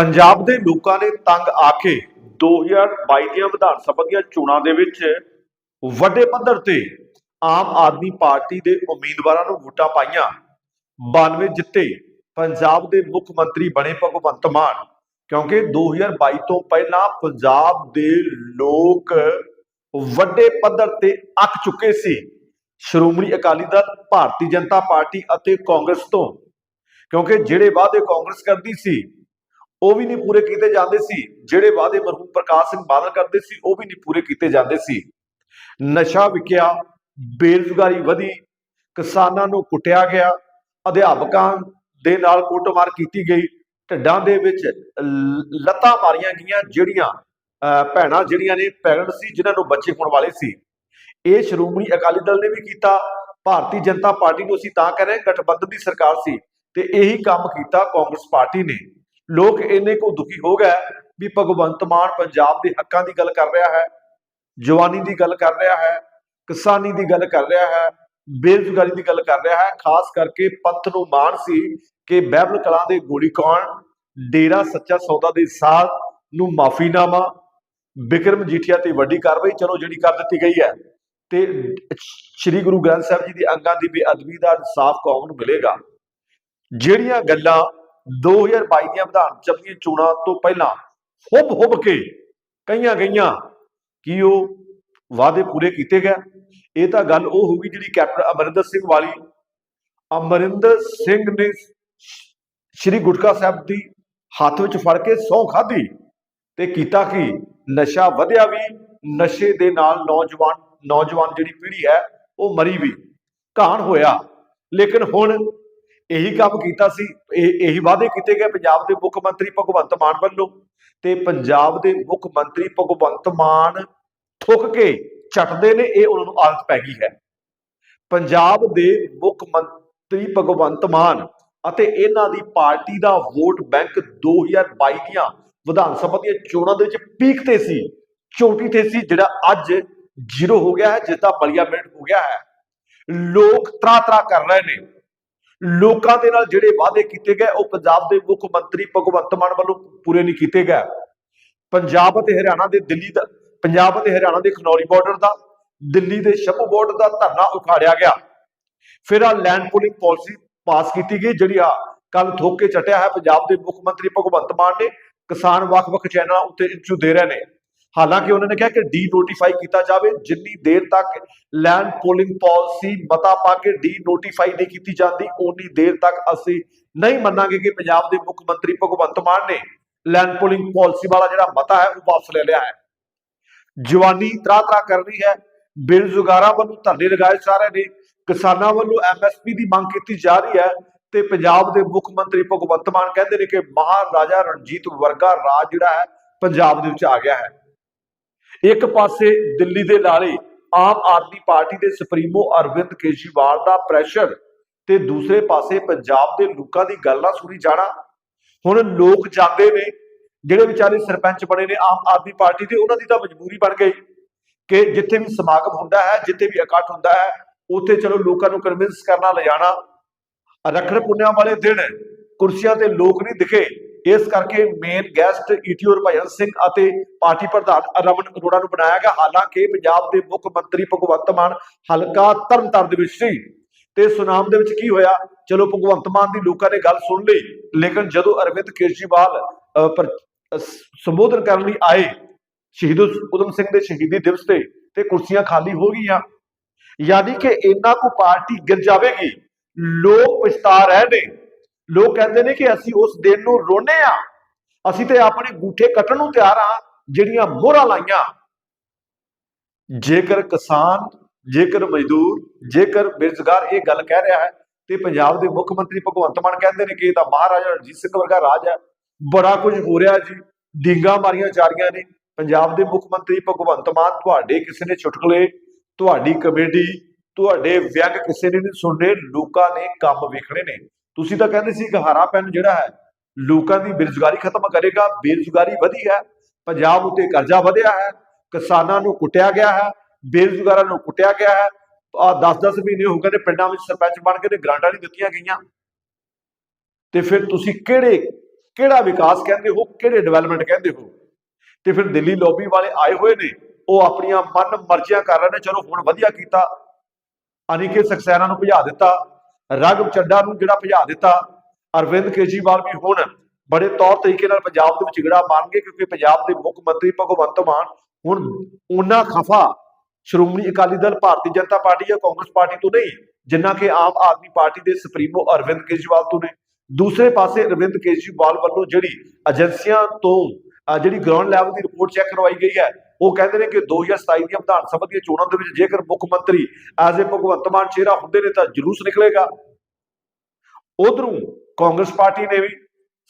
ਪੰਜਾਬ ਦੇ ਲੋਕਾਂ ਨੇ ਤੰਗ ਆ ਕੇ 2022 ਦੀਆਂ ਵਿਧਾਨ ਸਭਾ ਦੀਆਂ ਚੋਣਾਂ ਦੇ ਵਿੱਚ ਵੱਡੇ ਪੱਧਰ ਤੇ ਆਮ ਆਦਮੀ ਪਾਰਟੀ ਦੇ ਉਮੀਦਵਾਰਾਂ ਨੂੰ ਵੋਟਾਂ ਪਾਈਆਂ। 92 ਜਿੱਤੇ ਪੰਜਾਬ ਦੇ ਮੁੱਖ ਮੰਤਰੀ ਬਣੇ ਭਗਵੰਤ ਮਾਨ, ਕਿਉਂਕਿ 2022 ਤੋਂ ਪਹਿਲਾਂ ਪੰਜਾਬ ਦੇ ਲੋਕ ਵੱਡੇ ਪੱਧਰ ਤੇ ਅੱਕ ਚੁੱਕੇ ਸੀ। ਸ਼੍ਰੋਮਣੀ ਅਕਾਲੀ ਦਲ, ਭਾਰਤੀ ਜਨਤਾ ਪਾਰਟੀ ਅਤੇ ਕਾਂਗਰਸ ਤੋਂ, ਕਿਉਂਕਿ ਜਿਹੜੇ ਵਾਅਦੇ ਕਾਂਗਰਸ ਕਰਦੀ ਸੀ ਉਹ ਵੀ ਨਹੀਂ ਪੂਰੇ ਕੀਤੇ ਜਾਂਦੇ ਸੀ। ਜਿਹੜੇ ਵਾਅਦੇ ਮਰਹੂਮ ਪ੍ਰਕਾਸ਼ ਸਿੰਘ ਬਾਦਲ ਕਰਦੇ ਸੀ ਉਹ ਵੀ ਨਹੀਂ ਪੂਰੇ ਕੀਤੇ ਜਾਂਦੇ ਸੀ। ਨਸ਼ਾ ਵਿਕਿਆ ਬੇਰੁਜ਼ਗਾਰੀ ਵਧੀ ਕਿਸਾਨਾਂ ਨੂੰ ਕੁੱਟਿਆ ਗਿਆ ਅਧਿਆਪਕਾਂ ਦੇ ਨਾਲ ਕੁੱਟਮਾਰ ਕੀਤੀ ਗਈ। ਢੱਡਾਂ ਦੇ ਵਿੱਚ ਲੱਤਾਂ ਮਾਰੀਆਂ ਗਈਆਂ ਜਿਹੜੀਆਂ ਅਹ, ਭੈਣਾਂ ਜਿਹੜੀਆਂ ਨੇ ਪੈਰੈਂਟ ਸੀ ਜਿਨ੍ਹਾਂ ਨੂੰ ਬੱਚੇ ਹੋਣ ਵਾਲੇ ਸੀ। ਇਹ ਸ਼੍ਰੋਮਣੀ ਅਕਾਲੀ ਦਲ ਨੇ ਵੀ ਕੀਤਾ। ਭਾਰਤੀ ਜਨਤਾ ਪਾਰਟੀ ਨੂੰ ਅਸੀਂ ਤਾਂ ਕਹਿ ਰਹੇ ਗਠਬੰਧਨ ਦੀ ਸਰਕਾਰ ਸੀ। ਤੇ ਇਹੀ ਕੰਮ ਕੀਤਾ ਕਾਂਗਰਸ ਪਾਰਟੀ ਨੇ। ਲੋਕ ਇੰਨੇ ਕੋ ਦੁਖੀ ਹੋ ਗਏ ਵੀ ਭਗਵੰਤ ਮਾਨ ਪੰਜਾਬ ਦੇ ਹੱਕਾਂ ਦੀ ਗੱਲ ਕਰ ਰਿਹਾ ਹੈ, ਜਵਾਨੀ ਦੀ ਗੱਲ ਕਰ ਰਿਹਾ ਹੈ, ਕਿਸਾਨੀ ਦੀ ਗੱਲ ਕਰ ਰਿਹਾ ਹੈ, ਬੇਰੁਜ਼ਗਾਰੀ ਦੀ ਗੱਲ ਕਰ ਰਿਹਾ ਹੈ, ਖਾਸ ਕਰਕੇ ਪੰਥ ਨੂੰ ਮਾਣ ਸੀ ਕਿ ਬਹਿਬਲ ਕਲਾਂ ਦੇ ਗੋਲੀकांड ਡੇਰਾ ਸੱਚਾ ਸੌਦਾ ਦੇ ਸਾਥ ਨੂੰ ਮਾਫੀਨਾਮਾ ਬਿਕਰਮ ਜੀਠੀਆ ਤੇ ਵੱਡੀ ਕਾਰਵਾਈ ਚਲੋ ਜਿਹੜੀ ਕਰ ਦਿੱਤੀ ਗਈ ਹੈ ਤੇ ਸ੍ਰੀ ਗੁਰੂ ਗ੍ਰੰਥ ਸਾਹਿਬ ਜੀ ਦੀ ਅੰਗਾਂ ਦੀ ਬੇਅਦਬੀ ਦਾ ਇਨਸਾਫ ਕੌਮ ਨੂੰ ਮਿਲੇਗਾ। ਜਿਹੜੀਆਂ ਗੱਲਾਂ 2022 ਦੀਆਂ ਵਿਧਾਨ ਸਭਾ ਦੀਆਂ ਚੋਣਾਂ ਤੋਂ ਪਹਿਲਾਂ ਹੁੱਬ ਹੁੱਬ ਕੇ ਕਈਆਂ ਗਈਆਂ ਕਿ ਉਹ ਵਾਅਦੇ ਪੂਰੇ ਕੀਤੇ ਗਏ। ਇਹ ਤਾਂ ਗੱਲ ਉਹ ਹੋਊਗੀ ਜਿਹੜੀ ਕੈਪਟਨ ਅਮਰਿੰਦਰ ਸਿੰਘ ਵਾਲੀ। ਅਮਰਿੰਦਰ ਸਿੰਘ ਨੇ ਸ੍ਰੀ ਗੁਟਕਾ ਸਾਹਿਬ ਦੀ ਹੱਥ ਵਿੱਚ ਫੜ ਕੇ ਸੌ ਖਾਧੀ ਤੇ ਕੀਤਾ ਕੀ? ਨਸ਼ਾ ਵਧਿਆ ਵੀ, ਨਸ਼ੇ ਦੇ ਨਾਲ ਨੌਜਵਾਨ ਨੌਜਵਾਨ ਜਿਹੜੀ ਪੀੜ੍ਹੀ ਹੈ, ਉਹ ਮਰੀ ਵੀ। ਘਾਣ ਹੋਇਆ। ਲੇਕਿਨ ਹੁਣ ਇਹੀ ਕੰਮ ਕੀਤਾ ਸੀ, ਇਹ, ਇਹੀ ਵਾਅਦੇ ਕੀਤੇ ਗਏ। ਪੰਜਾਬ ਦੇ ਮੁੱਖ ਮੰਤਰੀ ਭਗਵੰਤ ਮਾਨ ਵੱਲੋਂ ਤੇ ਪੰਜਾਬ ਦੇ ਮੁੱਖ ਮੰਤਰੀ ਭਗਵੰਤ ਮਾਨ ਥੁੱਕ ਕੇ ਚੱਟਦੇ ਨੇ, ਇਹ ਉਹਨਾਂ ਨੂੰ ਆਦਤ ਪੈ ਗਈ ਹੈ। ਪੰਜਾਬ ਦੇ ਮੁੱਖ ਮੰਤਰੀ ਭਗਵੰਤ ਮਾਨ ਅਤੇ ਇਹਨਾਂ ਦੀ ਪਾਰਟੀ ਦਾ ਵੋਟ ਬੈਂਕ 2022 ਦੀਆਂ ਵਿਧਾਨ ਸਭਾ ਦੀਆਂ ਚੋਣਾਂ ਦੇ ਵਿੱਚ ਪੀਕ ਤੇ ਸੀ, ਚੋਟੀ ਤੇ ਸੀ, ਜਿਹੜਾ ਅੱਜ ਜ਼ੀਰੋ ਹੋ ਗਿਆ ਹੈ ਜਿਸ ਦਾ ਮਿੰਟ ਹੋ ਗਿਆ ਹੈ। ਲੋਕ ਤਰਾ ਤਰਾ ਕਰ ਰਹੇ ਨੇ। ਲੋਕਾਂ ਦੇ ਨਾਲ ਜਿਹੜੇ ਵਾਅਦੇ ਕੀਤੇ ਗਏ, ਉਹ ਪੰਜਾਬ ਦੇ ਮੁੱਖ ਮੰਤਰੀ ਭਗਵੰਤ ਮਾਨ ਵੱਲੋਂ ਪੂਰੇ ਨਹੀਂ ਕੀਤੇ ਗਏ। ਪੰਜਾਬ ਅਤੇ ਹਰਿਆਣਾ ਦੇ ਦਿੱਲੀ ਦਾ, ਪੰਜਾਬ ਅਤੇ ਹਰਿਆਣਾ ਦੇ ਖਨੌਰੀ ਬਾਰਡਰ ਦਾ, ਦਿੱਲੀ ਦੇ ਸ਼ੰਭੂ ਬਾਰਡਰ ਦਾ ਧਰਨਾ ਉਖਾੜਿਆ ਗਿਆ। ਫਿਰ ਆ ਲੈਂਡ ਪੂਲਿੰਗ ਪਾਲਿਸੀ ਪਾਸ ਕੀਤੀ ਗਈ, ਜਿਹੜੀ ਆ ਕੱਲ ਥੋਕ ਕੇ ਚਟਿਆ ਹੈ। ਪੰਜਾਬ ਦੇ ਮੁੱਖ ਮੰਤਰੀ ਭਗਵੰਤ ਮਾਨ ਨੇ ਕਿਸਾਨ ਵੱਖ-ਵੱਖ ਚੈਨਲਾਂ ਉੱਤੇ ਇੰਟਰਵਿਊ ਦੇ ਰਹੇ ਨੇ। ਹਾਲਾਂਕਿ ਉਹਨਾਂ ਨੇ ਕਿਹਾ ਕਿ ਡੀ ਨੋਟੀਫਾਈ ਕੀਤਾ ਜਾਵੇ, ਜਿੰਨੀ ਦੇਰ ਤੱਕ ਲੈਂਡ ਪੋਲਿੰਗ ਪਾਲਿਸੀ ਮਤਾ ਪਾ ਕੇ ਡੀ ਨੋਟੀਫਾਈ ਨਹੀਂ ਕੀਤੀ ਜਾਂਦੀ ਉਨੀ ਦੇਰ ਤੱਕ ਅਸੀਂ ਨਹੀਂ ਮੰਨਾਂਗੇ ਕਿ ਪੰਜਾਬ ਦੇ ਮੁੱਖ ਮੰਤਰੀ ਭਗਵੰਤ ਮਾਨ ਨੇ ਲੈਂਡ ਪੋਲਿੰਗ ਪਾਲਿਸੀ ਵਾਲਾ ਜਿਹੜਾ ਮਤਾ ਹੈ, ਉਹ ਵਾਪਸ ਲੈ ਲਿਆ ਹੈ। ਜਵਾਨੀ ਤਰਾ ਤਰਾ ਕਰ ਰਹੀ ਹੈ, ਬੇਰੁਜ਼ਗਾਰਾਂ ਵੱਲੋਂ ਧਰਨੇ ਲਗਾਏ ਜਾ ਰਹੇ ਨੇ, ਕਿਸਾਨਾਂ ਵੱਲੋਂ ਐਮਐਸਪੀ ਦੀ ਮੰਗ ਕੀਤੀ ਜਾ ਰਹੀ ਹੈ ਤੇ ਪੰਜਾਬ ਦੇ ਮੁੱਖ ਮੰਤਰੀ ਭਗਵੰਤ ਮਾਨ ਕਹਿੰਦੇ ਨੇ ਕਿ ਮਹਾਰਾਜਾ ਰਣਜੀਤ ਵਰਗਾ ਰਾਜ ਜਿਹੜਾ ਹੈ, ਪੰਜਾਬ ਦੇ ਵਿੱਚ ਆ ਗਿਆ ਹੈ। ਇੱਕ ਪਾਸੇ ਦਿੱਲੀ ਦੇ ਲਾਲੇ ਆਮ ਆਦਮੀ ਪਾਰਟੀ ਦੇ ਸੁਪਰੀਮੋ ਅਰਵਿੰਦ ਕੇਜਰੀਵਾਲ ਦਾ ਪ੍ਰੈਸ਼ਰ ਤੇ ਦੂਸਰੇ ਪਾਸੇ ਪੰਜਾਬ ਦੇ ਲੋਕਾਂ ਦੀ ਗੱਲ ਨਾ ਸੁਣੀ ਜਾਣਾ। ਹੁਣ ਲੋਕ ਜਾਂਦੇ ਨੇ, ਜਿਹੜੇ ਵਿਚਾਰੇ ਸਰਪੰਚ ਬਣੇ ਨੇ ਆਮ ਆਦਮੀ ਪਾਰਟੀ ਦੇ, ਉਹਨਾਂ ਦੀ ਤਾਂ ਮਜਬੂਰੀ ਬਣ ਗਈ ਕਿ ਜਿੱਥੇ ਵੀ ਸਮਾਗਮ ਹੁੰਦਾ ਹੈ, ਜਿੱਥੇ ਵੀ ਇਕੱਠ ਹੁੰਦਾ ਹੈ, ਉੱਥੇ ਚਲੋ ਲੋਕਾਂ ਨੂੰ ਕਨਵਿੰਸ ਕਰਨਾ ਲਿਜਾਣਾ। ਰੱਖੜ ਪੁੰਨਿਆਂ ਵਾਲੇ ਦਿਨ ਕੁਰਸੀਆਂ ਤੇ ਲੋਕ ਨਹੀਂ ਦਿਖੇ। ਇਸ ਕਰਕੇ main guest ETO Harbhajan Singh ਅਤੇ ਪਾਰਟੀ ਪ੍ਰਧਾਨ ਰਮਨ ਅਰੋੜਾ ਨੂੰ ਬਣਾਇਆ ਗਿਆ। ਹਾਲਾਂਕਿ ਪੰਜਾਬ ਦੇ ਮੁੱਖ ਮੰਤਰੀ ਭਗਵੰਤ ਮਾਨ ਹਲਕਾ ਤਰਨਤਾਰਨ ਦੇ ਵਿੱਚ ਸੀ ਤੇ ਸੁਨਾਮ ਦੇ ਵਿੱਚ ਕੀ ਹੋਇਆ? ਚਲੋ ਭਗਵੰਤ ਮਾਨ ਦੀ ਲੋਕਾਂ ਨੇ ਗੱਲ ਸੁਣ ਲਈ, ਲੇਕਿਨ ਜਦੋਂ ਅਰਵਿੰਦ ਕੇਜਰੀਵਾਲ ਸੰਬੋਧਨ ਕਰਨ ਲਈ ਆਏ, ਸ਼ਹੀਦ ਉਦਮ ਸਿੰਘ ਦੇ ਸ਼ਹੀਦੀ ਦਿਵਸ ਤੇ ਤੇ ਕੁਰਸੀਆਂ ਖਾਲੀ ਹੋ ਗਈਆਂ, ਯਾਨੀ ਕਿ ਇੰਨਾ ਕੁ ਪਾਰਟੀ ਗਿਰ ਜਾਵੇਗੀ, ਲੋਕ ਪਛਤਾ ਰਹੇ ਨੇ ਲੋਕ ਕਹਿੰਦੇ ਨੇ ਕਿ ਅਸੀਂ ਉਸ ਦਿਨ ਨੂੰ ਰੋਨੇ ਆ ਅਸੀਂ ਤੇ ਆਪਣੇ ਗੂਠੇ ਕੱਟਣ ਨੂੰ ਤਿਆਰ ਆ ਜਿਹੜੀਆਂ ਮੋਹਰਾਂ ਲਾਈਆਂ। ਜੇਕਰ ਕਿਸਾਨ, ਜੇਕਰ ਮਜ਼ਦੂਰ, ਜੇਕਰ ਬੇਰੁਜ਼ਗਾਰ ਇਹ ਗੱਲ ਕਹਿ ਰਿਹਾ ਹੈ, ਤੇ ਪੰਜਾਬ ਦੇ ਮੁੱਖ ਮੰਤਰੀ ਭਗਵੰਤ ਮਾਨ ਕਹਿੰਦੇ ਨੇ ਕਿ ਇਹ ਤਾਂ ਮਹਾਰਾਜਾ ਰਣਜੀਤ ਸਿੰਘ ਵਰਗਾ ਰਾਜ ਹੈ। ਬੜਾ ਕੁਝ ਹੋ ਰਿਹਾ ਜੀ। ਡੀਂਗਾ ਮਾਰੀਆਂ ਜਾ ਰਹੀਆਂ ਨੇ। ਪੰਜਾਬ ਦੇ ਮੁੱਖ ਮੰਤਰੀ ਭਗਵੰਤ ਮਾਨ, ਤੁਹਾਡੇ ਕਿਸੇ ਨੇ ਚੁਟਕਲੇ ਤੁਹਾਡੀ ਕਮੇਡੀ ਤੁਹਾਡੇ ਵਿਅੰਗ ਕਿਸੇ ਨੇ ਨਹੀਂ ਸੁਣਨੇ? ਲੋਕਾਂ ਨੇ ਕੰਮ ਵੇਖਣੇ ਨੇ। ਤੁਸੀਂ ਤਾਂ ਕਹਿੰਦੇ ਸੀ ਕਿ ਹਰਾ ਪੈਨ ਜਿਹੜਾ ਹੈ, ਲੋਕਾਂ ਦੀ ਬੇਰੁਜ਼ਗਾਰੀ ਖਤਮ ਕਰੇਗਾ, ਬੇਰੁਜ਼ਗਾਰੀ ਵਧੀ ਹੈ, ਪੰਜਾਬ ਉੱਤੇ ਕਰਜ਼ਾ ਵਧਿਆ ਹੈ, ਕਿਸਾਨਾਂ ਨੂੰ ਕੁੱਟਿਆ ਗਿਆ ਹੈ, ਬੇਰੁਜ਼ਗਾਰਾਂ ਨੂੰ ਕੁੱਟਿਆ ਗਿਆ ਹੈ, ਆ 10-10 ਮਹੀਨੇ ਹੋ ਗਏ ਨੇ, ਪਿੰਡਾਂ ਵਿੱਚ ਸਰਪੰਚ ਬਣ ਕੇ ਤੇ ਗ੍ਰਾਂਟਾਂ ਨਹੀਂ ਦਿੱਤੀਆਂ ਗਈਆਂ। ਤੇ ਫਿਰ ਤੁਸੀਂ ਕਿਹੜੇ, ਕਿਹੜਾ ਵਿਕਾਸ ਕਹਿੰਦੇ ਹੋ, ਕਿਹੜੇ ਡਿਵੈਲਪਮੈਂਟ ਕਹਿੰਦੇ ਹੋ? ਤੇ ਫਿਰ ਦਿੱਲੀ ਲੌਬੀ ਵਾਲੇ ਆਏ ਹੋਏ ਨੇ, ਉਹ ਆਪਣੀਆਂ ਮਨ ਮਰਜ਼ੀਆਂ ਕਰ ਰਹੇ ਨੇ, ਚਲੋ ਹੁਣ ਵਧੀਆ ਕੀਤਾ ਅਨਿਕੇਤ ਸਕਸੈਨਾ ਨੂੰ ਭਜਾ ਦਿੱਤਾ ਰਾਘਵ ਚੱਡਾ ਨੂੰ ਜਿਹੜਾ ਭਜਾ ਦਿੱਤਾ, ਅਰਵਿੰਦ ਕੇਜਰੀਵਾਲ ਵੀ ਹੁਣ ਬੜੇ ਤੌਰ ਤਰੀਕੇ ਨਾਲ ਪੰਜਾਬ ਦੇ ਵਿੱਚ ਗੜਾ ਮਾਰਨਗੇ ਕਿਉਂਕਿ ਪੰਜਾਬ ਦੇ ਮੁੱਖ ਮੰਤਰੀ ਭਗਵੰਤ ਮਾਨ ਹੁਣ ਉਹਨਾਂ ਖਫਾ ਸ਼੍ਰੋਮਣੀ ਅਕਾਲੀ ਦਲ, ਭਾਰਤੀ ਜਨਤਾ ਪਾਰਟੀ ਜਾਂ ਕਾਂਗਰਸ ਪਾਰਟੀ ਤੋਂ ਨਹੀਂ, ਜਿੰਨਾ ਕਿ ਆਮ ਆਦਮੀ ਪਾਰਟੀ ਦੇ ਸੁਪਰੀਮੋ ਅਰਵਿੰਦ ਕੇਜਰੀਵਾਲ ਤੋਂ ਨੇ। ਦੂਸਰੇ ਪਾਸੇ ਅਰਵਿੰਦ ਕੇਜਰੀਵਾਲ ਵੱਲੋਂ ਜਿਹੜੀ ਏਜੰਸੀਆਂ ਤੋਂ ਜਿਹੜੀ ਗਰਾਊਂਡ ਲੈਵਲ ਦੀ ਰਿਪੋਰਟ ਚੈੱਕ ਕਰਵਾਈ ਗਈ ਹੈ, ਉਹ ਕਹਿੰਦੇ ਨੇ ਕਿ 2027 ਦੀਆਂ ਵਿਧਾਨ ਸਭਾ ਦੀਆਂ ਚੋਣਾਂ ਦੇ ਵਿੱਚ ਜੇਕਰ ਮੁੱਖ ਮੰਤਰੀ ਐਜ਼ ਏ ਭਗਵੰਤ ਮਾਨ ਚਿਹਰਾ ਹੁੰਦੇ ਨੇ ਤਾਂ ਜਲੂਸ ਨਿਕਲੇਗਾ। ਉਧਰੋਂ ਕਾਂਗਰਸ ਪਾਰਟੀ ਨੇ ਵੀ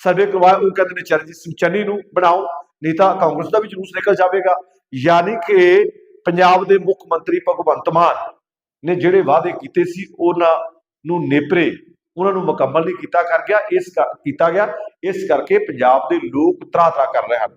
ਸਰਵੇ ਕਰਵਾਇਆ ਉਹ ਕਹਿੰਦੇ ਨੇ ਚਰਨਜੀਤ ਸਿੰਘ ਚੰਨੀ ਨੂੰ ਬਣਾਓ, ਨਹੀਂ ਤਾਂ ਕਾਂਗਰਸ ਦਾ ਵੀ ਜਲੂਸ ਨਿਕਲ ਜਾਵੇਗਾ। ਯਾਨੀ ਕਿ ਪੰਜਾਬ ਦੇ ਮੁੱਖ ਮੰਤਰੀ ਭਗਵੰਤ ਮਾਨ ਨੇ ਜਿਹੜੇ ਵਾਅਦੇ ਕੀਤੇ ਸੀ, ਉਹਨਾਂ ਨੂੰ ਨੇਪਰੇ ਉਹਨਾਂ ਨੂੰ ਮੁਕੰਮਲ ਨਹੀਂ ਕੀਤਾ ਕਰ ਗਿਆ, ਇਸ ਕੀਤਾ ਗਿਆ। ਇਸ ਕਰਕੇ ਪੰਜਾਬ ਦੇ ਲੋਕ ਤਰਾ ਤਰਾ ਕਰ ਰਹੇ ਹਨ।